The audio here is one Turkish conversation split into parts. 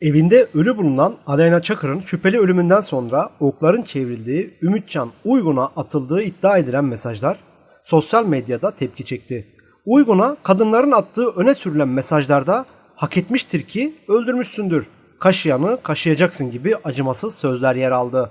Evinde ölü bulunan Aleyna Çakır'ın şüpheli ölümünden sonra okların çevrildiği Ümitcan Uygun'a atıldığı iddia edilen mesajlar sosyal medyada tepki çekti. Uygun'a kadınların attığı öne sürülen mesajlarda hak etmiştir ki öldürmüşsündür, kaşıyanı kaşıyacaksın gibi acımasız sözler yer aldı.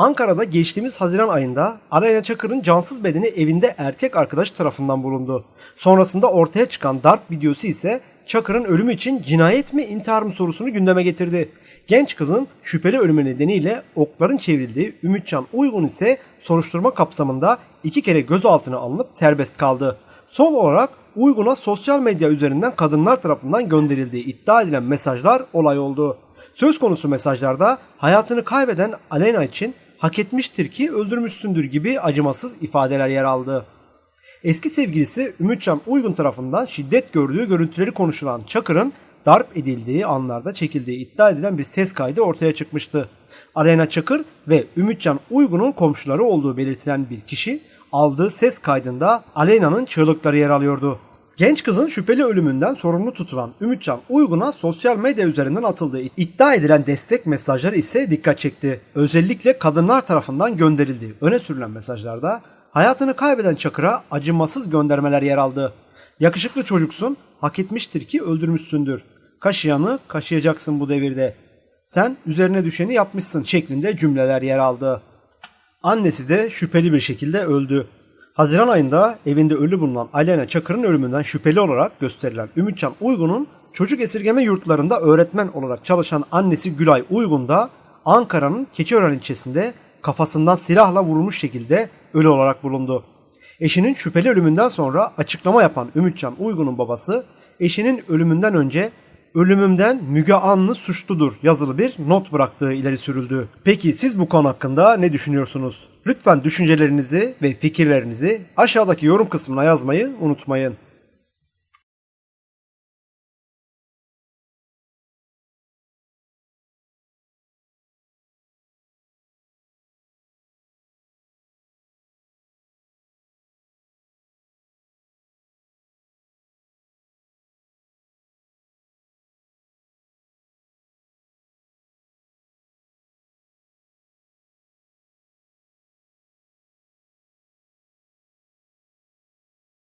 Ankara'da geçtiğimiz Haziran ayında Aleyna Çakır'ın cansız bedeni evinde erkek arkadaş tarafından bulundu. Sonrasında ortaya çıkan darp videosu ise Çakır'ın ölümü için cinayet mi intihar mı sorusunu gündeme getirdi. Genç kızın şüpheli ölümü nedeniyle okların çevrildiği Ümitcan Uygun ise soruşturma kapsamında iki kere gözaltına alınıp serbest kaldı. Son olarak Uygun'a sosyal medya üzerinden kadınlar tarafından gönderildiği iddia edilen mesajlar olay oldu. Söz konusu mesajlarda hayatını kaybeden Aleyna için hak etmiştir ki öldürmüşsündür gibi acımasız ifadeler yer aldı. Eski sevgilisi Ümitcan Uygun tarafından şiddet gördüğü görüntüleri konuşulan Çakır'ın darp edildiği anlarda çekildiği iddia edilen bir ses kaydı ortaya çıkmıştı. Aleyna Çakır ve Ümitcan Uygun'un komşuları olduğu belirtilen bir kişi aldığı ses kaydında Aleyna'nın çığlıkları yer alıyordu. Genç kızın şüpheli ölümünden sorumlu tutulan Ümitcan Uygun'a sosyal medya üzerinden atıldığı iddia edilen destek mesajları ise dikkat çekti. Özellikle kadınlar tarafından gönderildiği öne sürülen mesajlarda hayatını kaybeden Çakır'a acımasız göndermeler yer aldı. Yakışıklı çocuksun, hak etmiştir ki öldürmüşsündür. Kaşıyanı kaşıyacaksın bu devirde. Sen üzerine düşeni yapmışsın şeklinde cümleler yer aldı. Annesi de şüpheli bir şekilde öldü. Haziran ayında evinde ölü bulunan Aleyna Çakır'ın ölümünden şüpheli olarak gösterilen Ümitcan Uygun'un çocuk esirgeme yurtlarında öğretmen olarak çalışan annesi Gülay Uygun da Ankara'nın Keçiören ilçesinde kafasından silahla vurulmuş şekilde ölü olarak bulundu. Eşinin şüpheli ölümünden sonra açıklama yapan Ümitcan Uygun'un babası eşinin ölümünden önce ölümümden Müge Anlı suçludur yazılı bir not bıraktığı ileri sürüldü. Peki siz bu konu hakkında ne düşünüyorsunuz? Lütfen düşüncelerinizi ve fikirlerinizi aşağıdaki yorum kısmına yazmayı unutmayın.